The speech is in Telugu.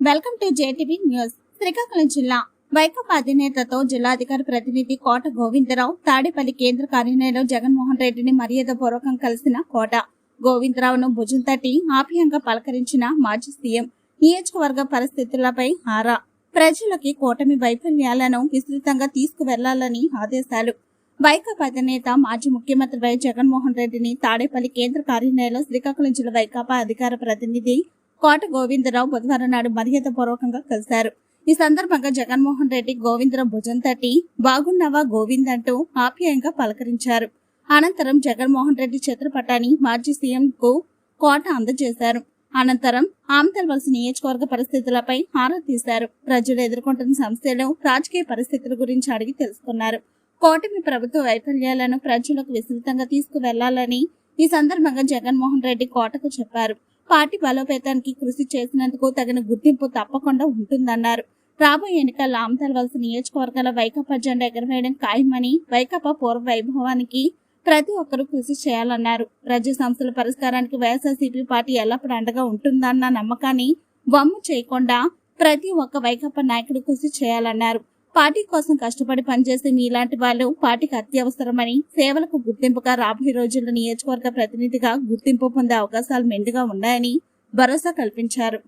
Welcome to JTV news. Srikakulam జిల్లా వైకాపా అధినేతతో జిల్లాధికారి ప్రతినిధి కోట గోవిందరావు తాడేపల్లి కేంద్ర కార్యాలయంలో జగన్మోహన్ రెడ్డిని మర్యాద పూర్వకం కలిసిన కోట. గోవిందరావును భుజం తట్టి ఆప్యాయంగా పలకరించిన మాజీ సీఎం నియోజకవర్గ పరిస్థితులపై ఆరా ప్రజలకి కూటమి వైఫల్యాలను విస్తృతంగా తీసుకువెళ్ళాలని ఆదేశాలు. వైకాపా అధినేత మాజీ ముఖ్యమంత్రి వై జగన్మోహన్ రెడ్డిని తాడేపల్లి కేంద్ర కార్యాలయంలో శ్రీకాకుళం జిల్లా వైకాపా అధికార ప్రతినిధి కోట గోవిందరావు బుధవారం నాడు మర్యాదపూర్వకంగా కలిశారు. ఈ సందర్భంగా జగన్మోహన్ రెడ్డి గోవిందరావు భుజం తట్టి బాగున్నావా గోవింద్ అంటూ ఆప్యాయంగా పలకరించారు. అనంతరం జగన్మోహన్ రెడ్డి చిత్రపటాన్ని మాజీ సీఎం కు కోట అందజేశారు. అనంతరం ఆమతలవలస నియోజకవర్గ పరిస్థితులపై ఆరా తీశారు. ప్రజలు ఎదుర్కొంటున్న సమస్యలు రాజకీయ పరిస్థితుల గురించి అడిగి తెలుసుకున్నారు. కోటమి ప్రభుత్వ వైఫల్యాలను ప్రజలకు విస్తృతంగా తీసుకువెళ్ళాలని ఈ సందర్భంగా జగన్మోహన్ రెడ్డి కోటకు చెప్పారు. పార్టీ బలోపేతానికి కృషి చేసినందుకు తగిన గుర్తింపు తప్పకుండా ఉంటుందన్నారు. రాబోయే ఎన్నికల్లో ఆమతలవలస నియోజకవర్గాల వైకాపా జెండా ఎగరవేయడం ఖాయమని వైకాపా పూర్వ వైభవానికి ప్రతి ఒక్కరూ కృషి చేయాలన్నారు. ప్రజా సమస్యల పరిష్కారానికి వైఎస్ఆర్సీపీ పార్టీ ఎల్లప్పుడూ అండగా ఉంటుందన్న నమ్మకాన్ని వమ్ము చేయకుండా ప్రతి ఒక్క వైకాపా నాయకుడు కృషి చేయాలన్నారు. పార్టీ కోసం కష్టపడి పనిచేసే మీలాంటి వాళ్ళు పార్టీకి అత్యవసరమని సేవలకు గుర్తింపుగా రాబోయే రోజుల్లో నియోజకవర్గ ప్రతినిధిగా గుర్తింపు పొందే అవకాశాలు మెండుగా ఉన్నాయని భరోసా కల్పించారు.